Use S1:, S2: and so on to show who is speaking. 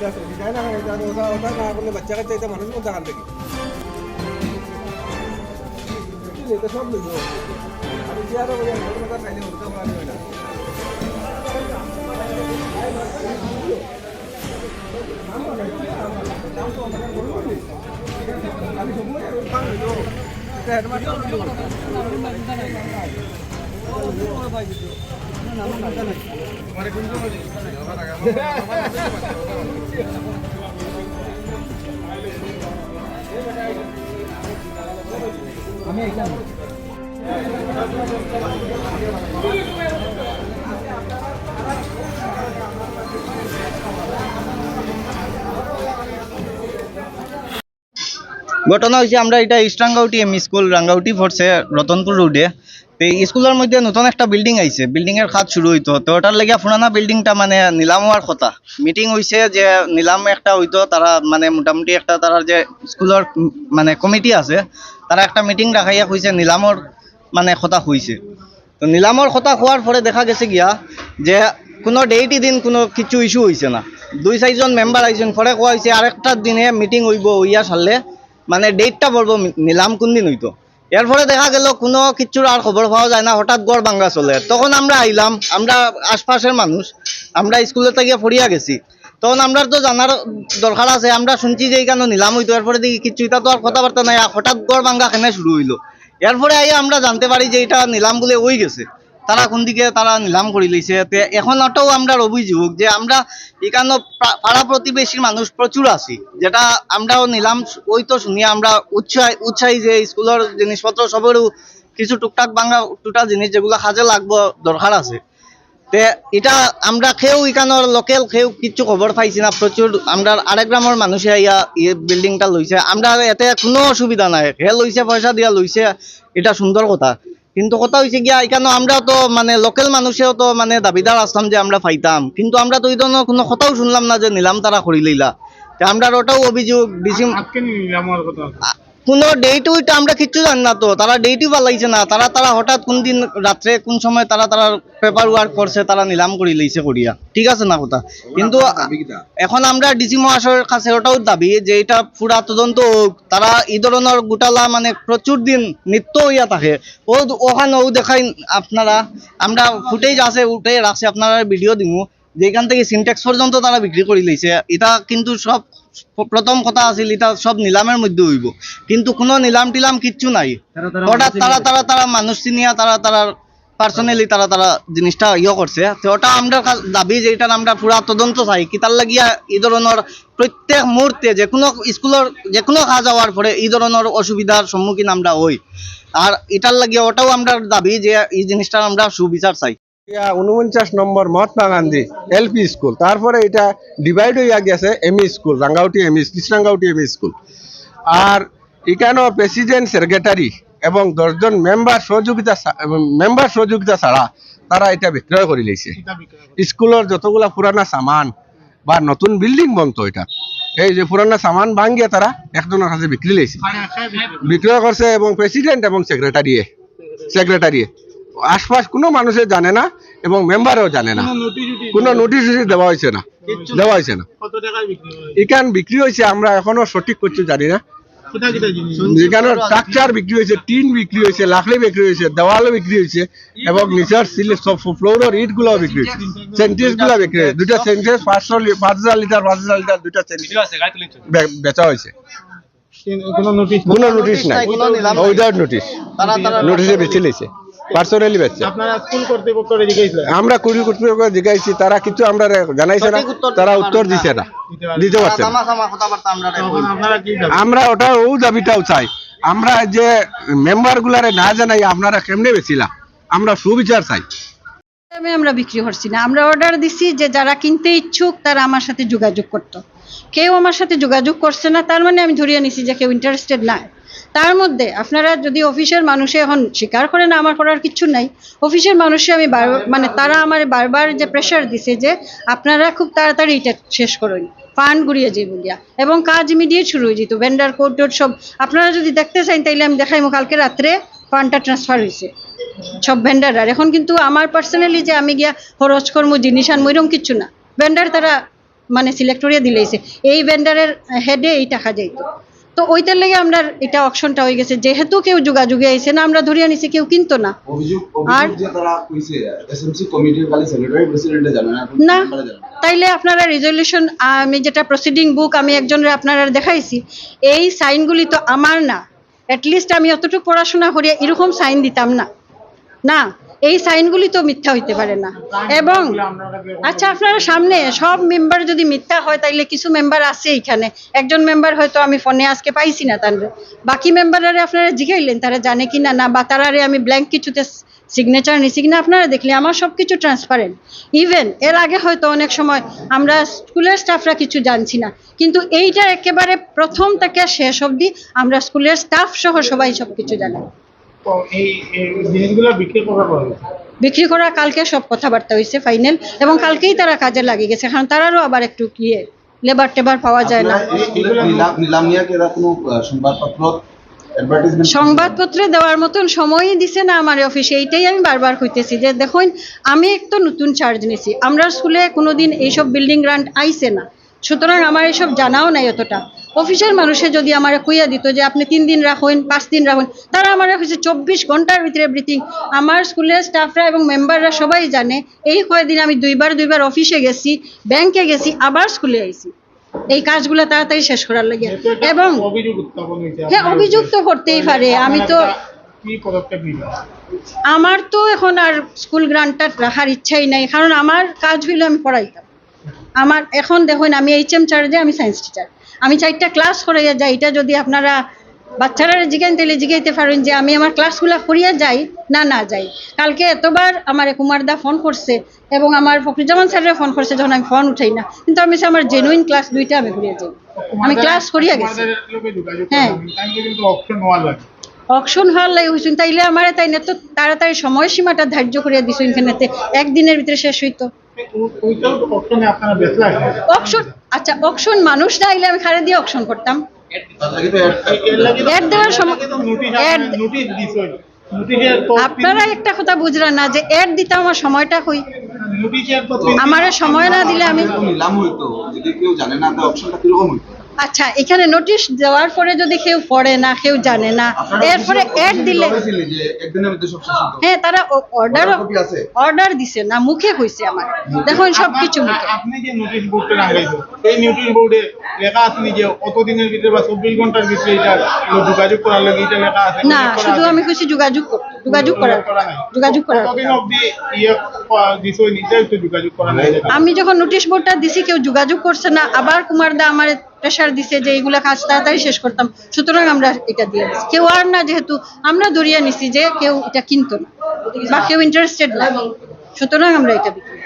S1: যায় না এটা ওটা ওটা না করলে বাচ্চাকে চাইতে মানুষ কোনটা কান থেকে এটা সব লইব আমি কি আর ওই আমার কথা না
S2: ঘটনা হয়েছে আমরা এটা ইস্টাঙ্গাউটি এম স্কুল রাঙ্গাউটি পড়ছে রতনপুর রোডে তো স্কুলের মধ্যে নতুন একটা বিল্ডিং আইছে বিল্ডিং এর কাজ শুরু হইতো। তো ওটার লেগে পুরানা বিল্ডিংটা মানে নিলাম হওয়ার কথা। মিটিং হইছে যে নিলাম একটা হইতো তারা মানে মোটামুটি একটা তারা যে স্কুলের মানে কমিটি আছে তারা একটা মিটিং রাখাইয়া কইছে নিলামর মানে কথা হইছে তো নিলামর কথা হওয়ার পরে দেখা গেছে গিয়া যে কোনো ডেটই দিন কোনো কিছু ইস্যু হইছে না। দুই চারজন মেম্বার আইছেন পরে কোয়া হয়েছে আরেকটা দিনে মিটিং হইব, হইয়া সারলে মানে ডেটটা বলব নিলাম কোন দিন হইতো। এর ফলে দেখা গেল কোনো কিছুর আর খবর পাওয়া যায় না, হঠাৎ গড় ভাঙ্গা চলে। তখন আমরা আইলাম, আমরা আশপাশের মানুষ, আমরা স্কুলে থেকে ফরিয়া গেছি। তখন আমরা তো জানার দরকার আছে, আমরা শুনছি যে কেন নিলাম হইতো এরপরে দেখি কিচ্ছু এটা তো আর কথাবার্তা নাই হঠাৎ গড় ভাঙ্গা কেনে শুরু হইল? এরপরে আইয়া আমরা জানতে পারি যে এটা নিলাম বলে ওই গেছে। তারা কোন দিকে তারা নিলাম করে লইছে, তে এখন ওটাও আমরা অভিযোগ যে আমরা এখানে পাড়া প্রতিবেশীর মানুষ প্রচুর আছি, যেটা আমরাও নিলাম, ওই তো শুনিয়া আমরা উৎসাহ, উৎসাহী যে স্কুলের জিনিসপত্র সবেরও কিছু টুকটাক বাংলা টুটা জিনিস যেগুলো কাজে লাগবো দরকার আছে। তে এটা আমরা খেয়েও এখানোর লোকেল খেয়েও কিছু খবর পাইছি না, প্রচুর আমরা আরেক গ্রামের মানুষে ইয়া ইয়ে বিল্ডিংটা লইছে, আমরা এতে কোনো অসুবিধা নাই, হে লইছে, পয়সা দিয়া লইছে, এটা সুন্দর কথা। কিন্তু কথা হয়েছে গিয়া এখানে আমরা তো মানে লোকাল মানুষেও তো মানে দাবিদার আসলাম যে আমরা ফাইতাম। কিন্তু আমরা তো এই কোনো কথাও শুনলাম না যে নিলাম তারা করি লইলা। আমরা ওটাও অভিযোগ ডিসি কোনো ডেট উইট আমরা কিচ্ছু জানি না তো। তারা ডেটই পালাইছে না। তারা তারা হঠাৎ কোন দিন রাত্রে কোন সময় তারা তারা পেপার ওয়ার্ক করছে তারা নিলাম করি লইছে করিয়া। ঠিক আছে না কথা? কিন্তু এখন আমরা ডিসি মহাশয়ের কাছে ওটাও দাবি যে এটা পুরা তদন্ত হোক। তারা এই ধরনের গোটালা মানে প্রচুর দিন নিত্য হইয়া থাকে। ও ওখানেও দেখাই আপনারা। আমরা ফুটেজ আছে উঠে রাখছে আপনারা ভিডিও দিমু। যেখান থেকে সিনটেক্স পর্যন্ত তারা বিক্রি করে লইছে। এটা কিন্তু সব প্রথম কথা আছিল এটা সব নিলামের মধ্যে হইব কিন্তু কোনো নিলাম টিলাম কিচ্ছু নাই। হঠাৎ তারা তারা তারা মানুষ চিনিয়া তারা তারা পার্সোনালি তারা তারা জিনিসটা ইয়ে করছে তো ওটা আমরা দাবি যে এটার আমরা পুরা তদন্ত চাই কি তার লাগিয়া এই ধরনের প্রত্যেক মুহূর্তে যে কোনো স্কুলের যে কোনো কাজ হওয়ার পরে এই ধরনের অসুবিধার সম্মুখীন আমরা হই আর এটার লাগিয়ে ওটাও আমরা দাবি যে এই জিনিসটার আমরা সুবিচার চাই।
S1: উনপঞ্চাশ নম্বর মহাত্মা গান্ধী এলপি স্কুল। তারপরে এটা ডিভাইড হইয়া গেছে এমই স্কুল রাঙ্গাউটি এমই কৃষ্ণাঙ্গাউটি এমই স্কুল। আর এখানেও প্রেসিডেন্ট সেক্রেটারি এবং দশজন মেম্বার সহযোগিতা মেম্বার সহযোগিতা ছাড়া তারা এটা বিক্রয় করে লইছে স্কুলের যতগুলা পুরানা সামান বা নতুন বিল্ডিং বনতো এটা এই যে পুরানা সামান ভাঙ্গিয়ে তারা একজনের কাছে বিক্রি লইছে বিক্রয় করছে এবং প্রেসিডেন্ট এবং সেক্রেটারি সেক্রেটারি আশপাশ কোনো মানুষের জানে না এবং মেম্বারও জানে না। কোনো নোটিশ দেওয়া হয়েছে না। দেওয়া হয়েছে না।
S3: কত টাকায় বিক্রি
S1: এখান বিক্রি হয়েছে আমরা এখনও সঠিক কিছু জানি না। এখানে স্ট্রাকচার বিক্রি হয়েছে টিন বিক্রি হয়েছে লাকড়ি বিক্রি হয়েছে দেওয়ালও বিক্রি হয়েছে এবং নিচের সিলি সব ফ্লোরের ইটগুলো বিক্রি হয়েছে। সেন্টেন্সগুলো বিক্রি হয়েছে। দুটা সেন্টেন্স পাঁচশো লি- পাঁচ হাজার লিটার পাঁচ হাজার লিটার দুটা সেন্টেন্স। বেচা হয়েছে।
S3: কোনো নোটিশ
S1: নাই। উইদাউট নোটিশ
S2: তারা তারা
S1: নোটিশে বেছে লিছে পার্সোনালি বেচছে।
S3: আপনারা স্কুল কর্তৃপক্ষরে জিজ্ঞাসা
S1: আমরা কুড়ি কর্তৃপক্ষ জিজ্ঞাসি তারা কিছু আমরা জানাইছে না। তারা উত্তর দিছে না। দিতে পারছে
S2: আমরা
S3: তখন আপনারা কি দাবি
S1: আমরা ওটা ও দাবিটাও চাই। আমরা যে মেম্বার গুলারে না জানাই আপনারা কেমনে বেছিলা আমরা সুবিচার চাই।
S4: দামে আমরা বিক্রি করছি না। আমরা অর্ডার দিছি যে যারা কিনতে ইচ্ছুক তারা আমার সাথে যোগাযোগ করত। কেউ আমার সাথে যোগাযোগ করছে না তার মানে আমি ধরিয়ে নিছি যে কেউ ইন্টারেস্টেড নাই। তার মধ্যে আপনারা যদি অফিসের মানুষে এখন স্বীকার করে না, আমার করার কিছু নাই। অফিসের মানুষে আমি মানে তারা আমার বারবার যে প্রেশার দিছে যে আপনারা খুব তাড়াতাড়ি এটা শেষ করুন। ফান্ড গুড়িয়ে যাইব গিয়া। এবং কাজ ইমিডিয়েট শুরু হয়ে যেত ভেন্ডার কোড টোড সব। আপনারা যদি দেখতে চান, তাইলে আমি দেখাইমো কালকে রাত্রে ফান্ডটা ট্রান্সফার হয়েছে সব ভেন্ডার আর। এখন কিন্তু আমার পার্সোনালি যে আমি গিয়া খরচ কর্ম, জিনিস আনব এরকম কিচ্ছু না। ভেন্ডার তারা মানে সিলেক্ট করিয়া দিলেইছে। এই ভেন্ডারের হেডে এই টাকা যাইতো। তো ওইটার লেগে আমরা এটা অপশনটা হয়ে গেছে। যেহেতু কেউ যোগাযোগে আইছে না আমরা ধরিয়া নিছি কেউ কিনতো না। আর-
S5: না।
S4: তাইলে আপনারা রেজলিউশন আমি যেটা প্রসিডিং বুক আমি একজনের আপনারা দেখাইছি এই সাইনগুলি তো আমার না। অ্যাটলিস্ট আমি অতটুকু পড়াশোনা করিয়া এরকম সাইন দিতাম না। না। এই সাইনগুলি তো মিথ্যা হইতে পারে না। এবং আচ্ছা আপনারা সামনে সব মেম্বার যদি মিথ্যা হয়, তাইলে কিছু মেম্বার আছে এখানে একজন মেম্বার হয়তো আমি ফোনে আজকে পাইছি না তার। বাকি মেম্বারারে আপনারা জিগাইলেন, তারা জানে কি না না বা তারারে আমি ব্ল্যাঙ্ক কিছুতে সিগনেচার নিছি কিনা, আপনারা দেখলে আমার সব কিছু ট্রান্সপারেন্ট ইভেন এর আগে হয়তো অনেক সময় আমরা স্কুলের স্টাফরা কিছু জানছি না। কিন্তু এইটা একেবারে প্রথম থেকে শেষ অবধি আমরা স্কুলের স্টাফ সহ সবাই সব কিছু জানি।
S3: এই এই জিনিসগুলো বিক্রি
S4: করা কালকে সব কথাবার্তা হয়েছে ফাইনাল এবং কালকেই তারা কাজে লাগিয়ে গেছে। কারণ তারারও আবার একটু ইয়ে লেবার টেবার পাওয়া যায় না।
S5: সংবাদপত্র অ্যাডভার্টাইজমেন্ট
S4: সংবাদপত্রে দেওয়ার মতন সময়ই দিছে না আমার অফিসে এইটাই আমি বারবার কইতেছি যে দেখুন আমি একটা নতুন চার্জ নিছি। আমরা স্কুলে কোনোদিন এইসব বিল্ডিং গ্রান্ট আইছে না। সুতরাং আমার এসব জানাও নাই অতটা। অফিসের মানুষে যদি আমার কইয়া দিত যে আপনি তিন দিন রাখুন পাঁচ দিন রাখুন তারা আমার অফিসে চব্বিশ ঘণ্টার ভিতরে এভরিথিং আমার স্কুলের স্টাফরা এবং মেম্বাররা সবাই জানে এই কয়েকদিন আমি দুইবার দুইবার অফিসে গেছি ব্যাংকে গেছি আবার স্কুলে আইছি। এই কাজগুলো তাড়াতাড়ি শেষ করার লাগে। এবং হ্যাঁ
S3: আপনার
S4: অভিযোগ তো করতেই পারে। আমি তো আমার তো এখন আর স্কুল গ্রান্টটা রাখার ইচ্ছাই নাই। কারণ আমার কাজ হইল আমি পড়াইতাম। আমার এখন দেখুন আমি এইচ এম চার্জে আমি সায়েন্স টিচার আমি চারটা ক্লাস করাইয়া যাই এটা যদি আপনারা বাচ্চারা জিগাইন তাহলে জিগাইতে পারেন যে আমি আমার ক্লাসগুলো করিয়া যাই না না যাই। কালকে এতবার আমার কুমারদা ফোন করছে এবং আমার ফখরুজ্জামান স্যারের ফোন করছে যখন আমি ফোন উঠাই না। কিন্তু আমি আমার জেনুইন ক্লাস দুইটা আমি করিয়া যাই। আমি ক্লাস করিয়া গেছি। হ্যাঁ। অকশন হওয়ার লাগে হইছুন তাইলে আমার তাই না তো তাড়াতাড়ি সময়সীমাটা ধার্য করিয়া দিছুন এখানেতে একদিনের ভিতরে শেষ হইতো। অকশন আচ্ছা অকশন মানুষ না আইলে আমি খারে দিয়ে অকশন করতাম। Ad দেওয়ার সময়- আপনারা একটা কথা বুঝলেন না যে এড দিতে আমার সময়টা কই?
S3: নোটিশের
S4: আমার সময় না দিলে আমি
S5: নিলাম হইতো যদি কেউ জানে না অপশনটা কীরকম হইতো?
S4: আচ্ছা এখানে নোটিশ দেওয়ার পরে যদি কেউ পড়ে না কেউ জানে না এরপরে এড দিলে
S5: বলেছিলেন যে একদিনের মধ্যে সব শেষ হতো।
S4: হ্যাঁ তারা অর্ডার? অর্ডার দিছে না মুখে কইছে আমার। দেখুন সব কিছু মুখে।
S3: আপনি যে নোটিশ বোর্ডটা লাগাইছো এই নোটিশ বোর্ডে লেখা আছে যে অত দিনের ভিতরে বা চব্বিশ ঘণ্টার ভিতরে এটা যোগাযোগ করার লাগে এটা লেখা আছে।
S4: না শুধু
S3: আছে।
S4: আমি কইছি যোগাযোগ যোগাযোগ করার। যোগাযোগ করার
S3: কতদিন অবধি ইয়ে পা- দিছই নিশ্চয়ই তো যোগাযোগ করা নাই?
S4: আমি যখন নোটিশ বোর্ডটা দিছি কেউ যোগাযোগ করছে না। আবার কুমারদা আমার প্রেশার দিছে যে এইগুলা কাজ তাড়াতাড়ি শেষ করতাম, সুতরাং আমরা এটা দিয়ে দিচ্ছি কেউ আর না, যেহেতু আমরা ধরিয়া নিছি যে কেউ এটা কিনতো না, বা কেউ ইন্টারেস্টেড না। সুতরাং আমরা এটা বিক্রি